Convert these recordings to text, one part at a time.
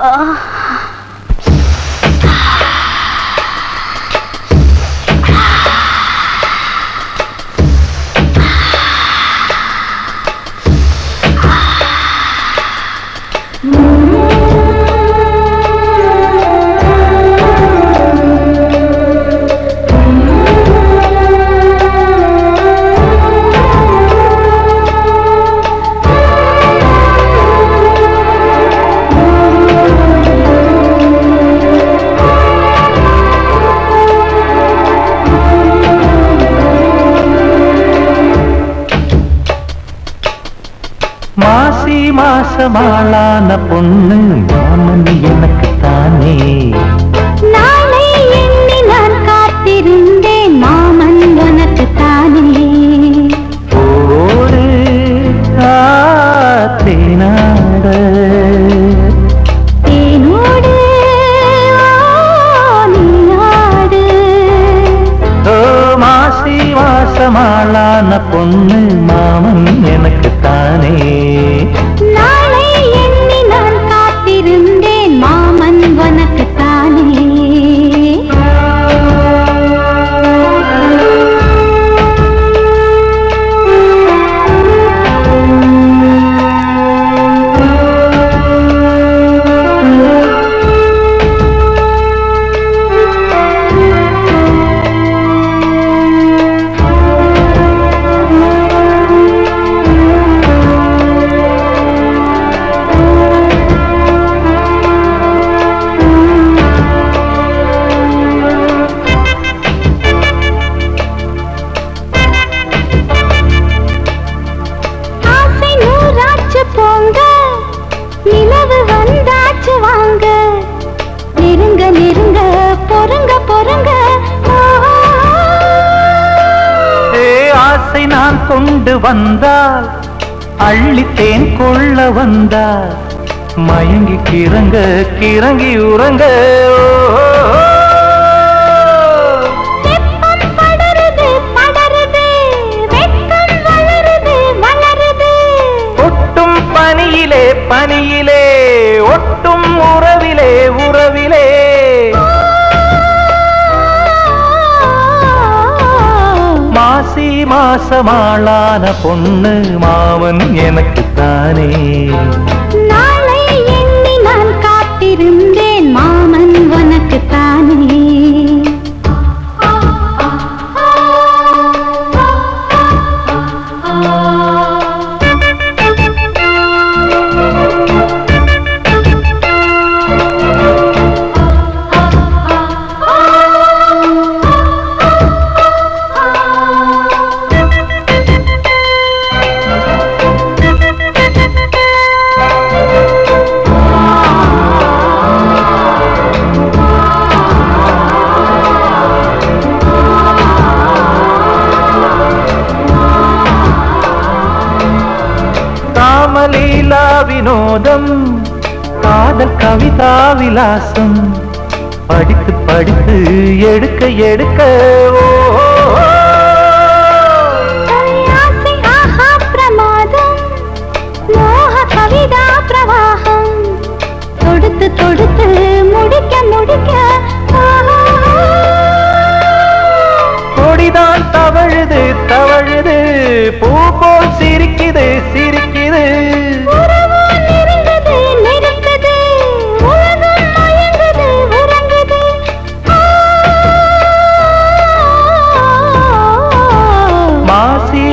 மாசி மாசமாளான பொண்ணு மாமன் எனக்கு தானே நாளை எண்ணி நான் காத்திருந்தேன் மாமன் உனக்கு தானே ஓடு காத்தினாட தேனோடு நீயாடு ஓ மாசி மாசமாளான பொண்ணு மாமன் எனக்கு தானே வந்தால் அள்ளித்தேன் கொள்ள வந்தால் மயங்கி கிறங்க கிறங்கி உறங்க பாசமாளான பொண்ணு மாமன் எனக்கு தானே. காதல் கவிதா விலாசம். படித்து படித்து எடுக்க எடுக்க தொடுத்து தொடுத்து முடிக்க முடிக்க. கொடிதான் தவழுது தவழுது பூ போல் சிரிக்குது சிரிக்குது.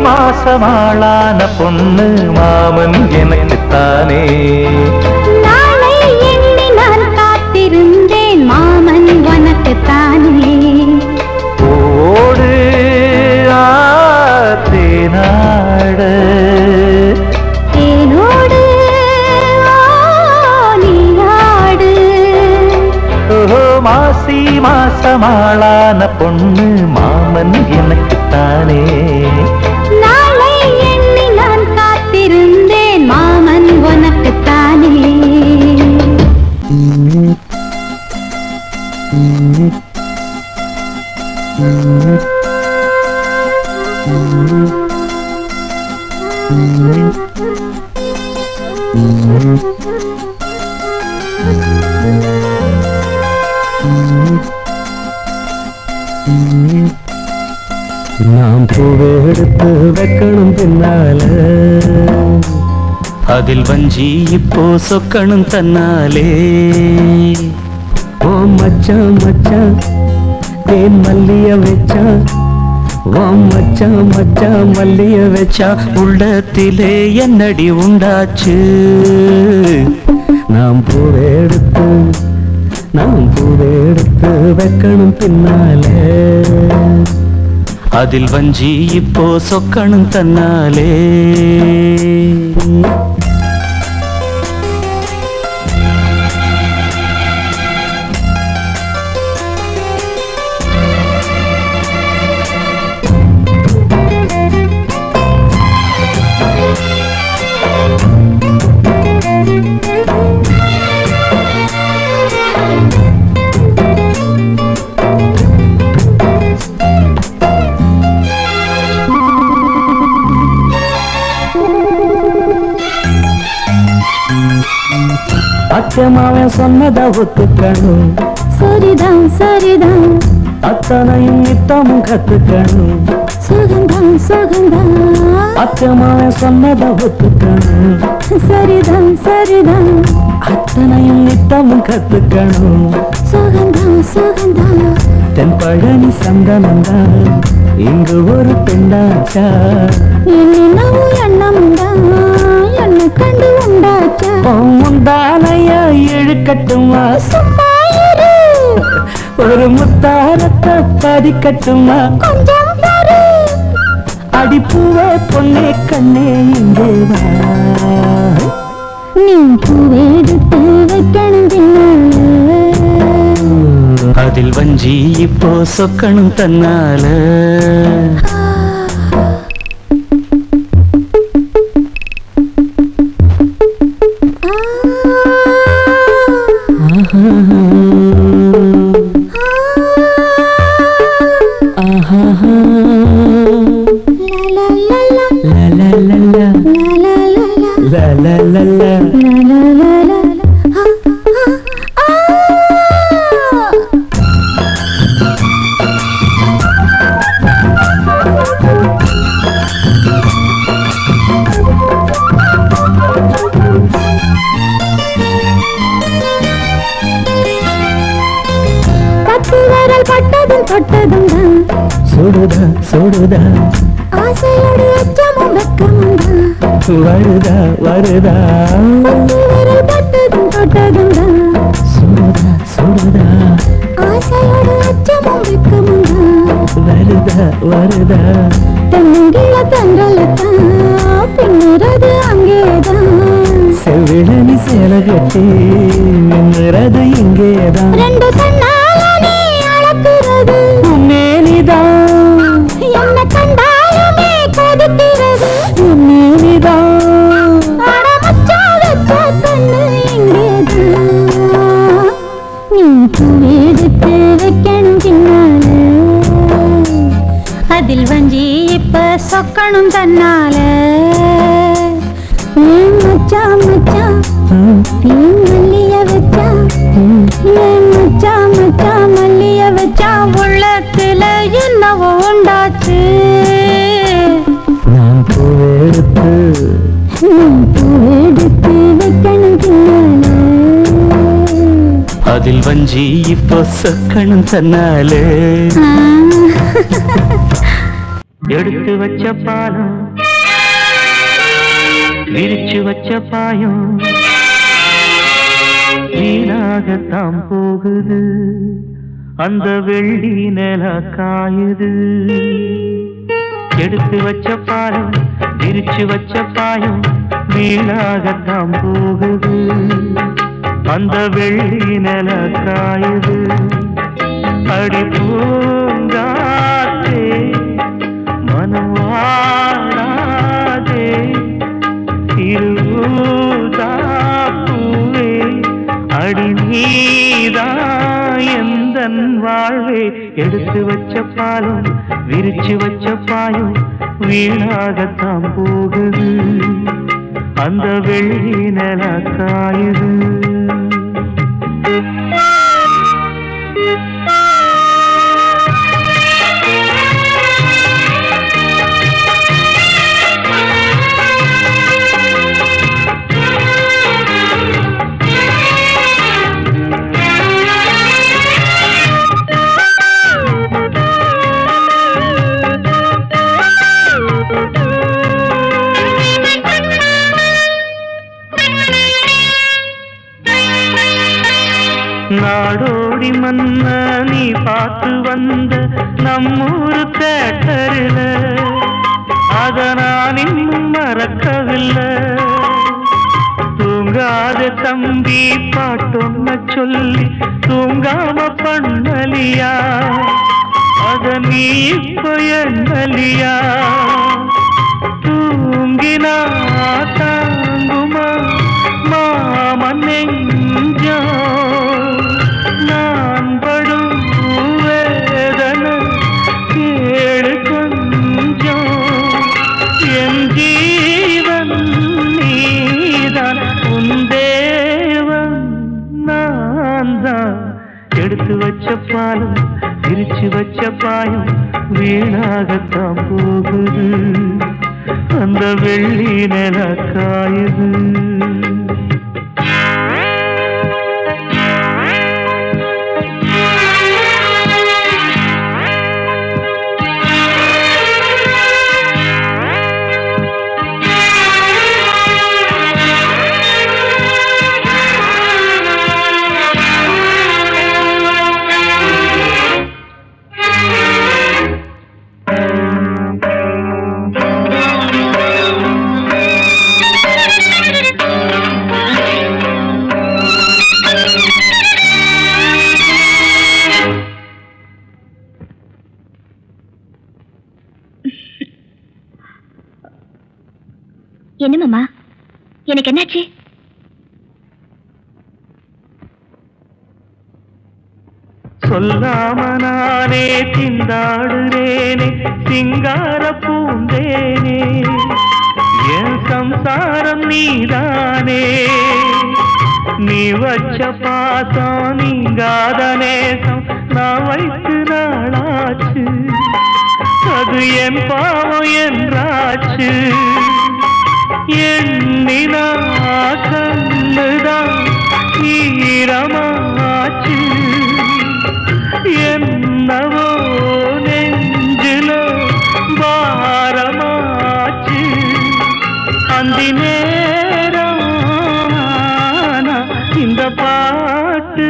மாசமாளான பொண்ணு மாமன் எனக்கு தானே நாளை எண்ணி நான் காத்திருந்தேன் மாமன் உனக்கு தானே ஓடு ஆத்தேனாட தேனோடு. நீயாடு. மாசி மாசமாளான பொண்ணு மாமன் எனக்கு அதில் வஞ்சி இப்போ சொக்கணும் தன்னாலே. ஓ மச்சான் மச்சான் தேன் மல்லிய வச்சான் ஓ மச்சான் மச்சான் மல்லிய வச்சா. உள்ளத்திலே என்னடி உண்டாச்சு? நாம் பூவை எடுத்து நாம் பூவை எடுத்து வைக்கணும் பின்னாலே. அதில் வஞ்சி இப்போ அச்சமாவன் சொன்னதை ஒத்துக்கணும் சரிதான் சரிதான். அத்தனையும் நித்தமும் கத்துக்கணும் சுகந்தான் சுகந்தான். அச்சமாவன் சொன்னதை ஒத்துக்கணும் சரிதான் சரிதான். அத்தனையும் நித்தமும் கத்துக்கணும் சுகந்தான் சுகந்தான். தென் பழனி சந்தனந்தான் இங்கு ஒரு பெண்ணாச்சா? என்னென்னவோ எண்ணம்தான் என்ன கண்டு உண்டாச்சா? முந்தானைய இழுக்கட்டுமா? ஒரு முத்தாரத்தை பதிக்கட்டுமா? அடிப்பூவே பொண்ணே கண்ணே இங்கே வா. நீ பூவெடுத்து வைக்கணும் அதில் வஞ்சி இப்போ சொக்கணும் தன்னால. தொட்டதும் தான் சுடுதா சுடுதா. ஆசையோடு அச்சமும் வெக்கமும் தான் வருதா. வருதா விரல் பட்டதும் தொட்டதும் தான் சுடுதா சுடுதா. ஆசையோடு அச்சமும் வெக்கமும் தான் வருதா வருதா. தென்னங்கில தங்கலத்தான் பின்னுறது அங்கேதான். செவிழனி சேல கட்டி நின்னுறது இங்கேதான். சொக்கணும் தன்னால. ஏன் மச்சான் மச்சான் தேன் மல்லிய வச்சா? ஏன் மச்சான் மச்சான் மல்லிய வச்சா உள்ளத்துல என்னவோ உண்டாச்சு. நான் பூவெடுத்து நீ பூவெடுத்து வைக்கணும் அதில் வஞ்சி இப்போ சொக்கணும் தன்னாலே எடுத்து வச்ச பாலம். விரிச்சு வச்ச பாயம். வீணாகத்தான் போகுது. அந்த வெள்ளி நில காயுது. எடுத்து வச்ச பாலம் விரிச்சு வச்ச பாயம் வீணாகத்தான் போகுது. அந்த வெள்ளி நில காயுது. அடி பூங்காத்தே மனம் வாடாதே திருதாப்பூவே அடி நீதா வாழ்வே? எடுத்து வச்ச பாலும் விரிச்சு வச்ச பாயும் வீணாகத்தான் போகுது. அந்த வெள்ளி நில காயுது நாடோடி மன்ன நீ பார்த்து வந்த நம்மூரு தேட்டரில். அத நான் இன்னும் மறக்கவில்லை. தூங்காத தம்பி பாட்டொன்ன சொல்லி தூங்காம பண்ணலியா? அத நீ இப்ப எண்ணலியா? தூங்கினா தாங்குமா? மாமன் நெஞ்சோ எனக்கு என்னாச்சு? சொல்லாம நானே திண்டாடுறேனே சிங்கார பூந்தேனே. என் சம்சாரம் நீதானே. நீ வச்ச பாசம் நீங்காத நேசம் நான் வைத்து நாளாச்சு. அது என் பாவம் என்றாச்சு. எண்ணினா கண்ணுதான் ஈரமாச்சு. என்னவோ நெஞ்சில பாரமாச்சு. அந்தி நேரம் இந்த பாட்டு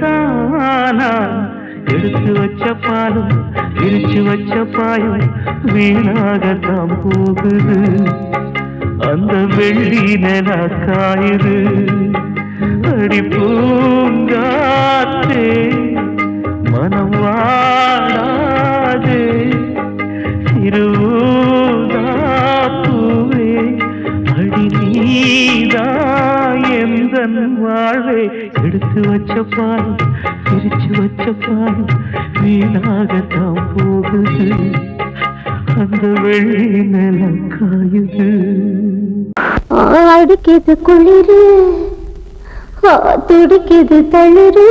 தானா? எடுத்து வச்ச பாலும் விரிச்சு வச்ச பாயும் வீணாகத்தான் போகுது. அந்த வெள்ளி நில அடி பூங்காத்தே மனம் வாழாதே சிறுதாப்பூவே அடி நீதா எந்தன் வாழ்வே. எடுத்து வச்ச பால் பிரிச்சு வச்ச பால் வீணாகத்தான் போகுது. அந்த வெள்ளி நிலம் காயுது. அடிக்குது குளிரு ஆ, துடிக்குது தளிரு.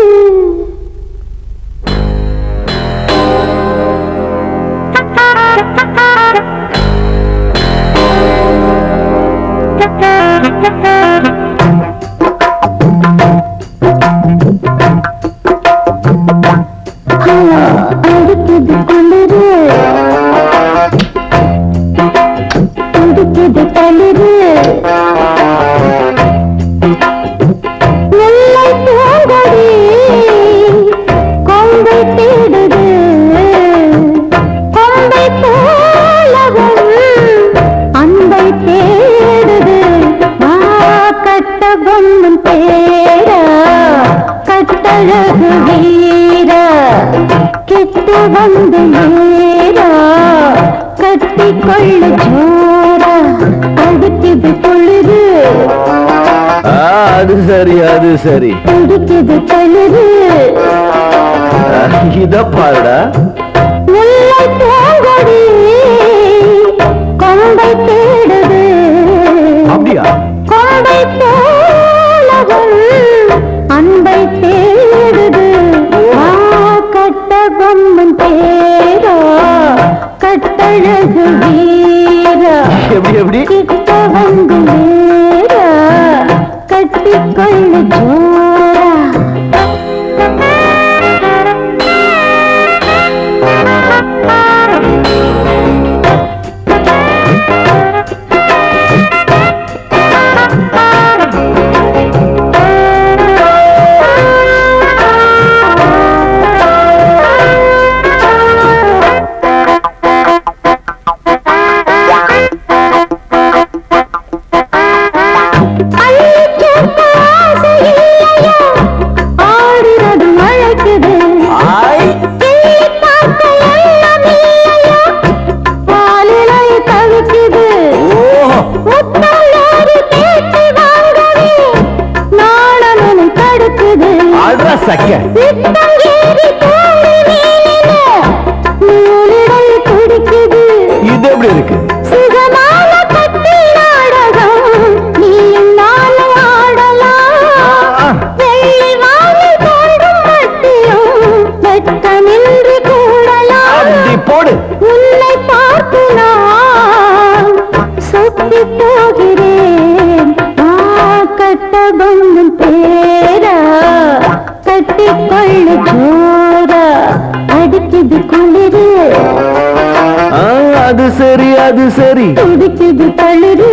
வந்து ஏரா கட்டி கொள்ளு ஜோரா அடிக்குது பொழுது ஆ, அது சரி அது சரி. தளிரு ஆ, இத பாருடா. முல்லை பூங்கொடி கொம்பை எப்படி அது சரி. துடிக்குது தளிரு.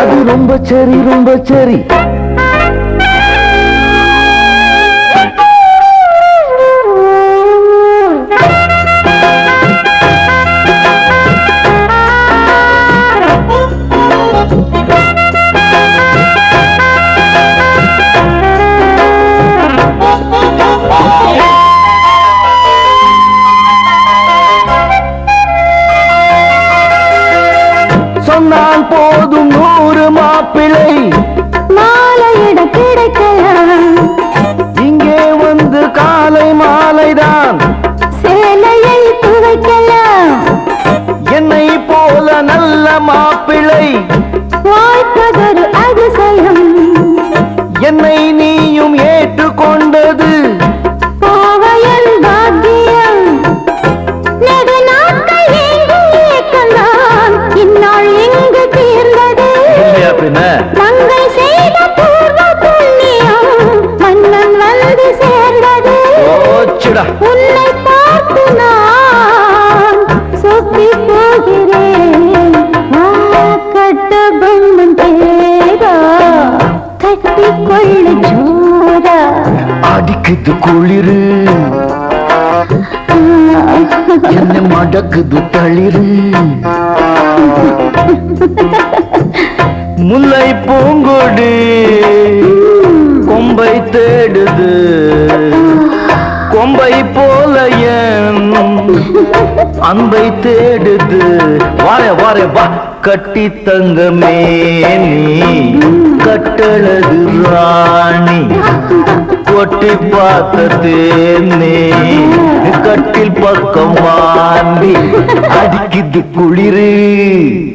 அது ரொம்ப சரி ரொம்ப சரி. மாலையிட கிடைக்கலாம். இங்கே வந்து காலை மாலைதான். சேலையை துவைக்கலாம். என்னை போல நல்ல மாப்பிள்ளை. வாய்ப்பதொரு அதிசயம். என்னை நீயும் ஏற்றுக்கொண்டது. ஓச்சுடா உன்னை பார்த்து நான் சொப்பி போகிறேன். அடிக்குது குளிரு. என்ன மடக்குது தளிரு. முல்லை பூங்கொடி கொம்பை தேடுது. அன்பை தேடுது. வாரே வாரே வா. கட்டி தங்கமே நீ. கட்டழகு ராணி. கொட்டி பார்த்த தேனே. கட்டில் பக்கம் வாண்டி அடிக்குது குளிரு.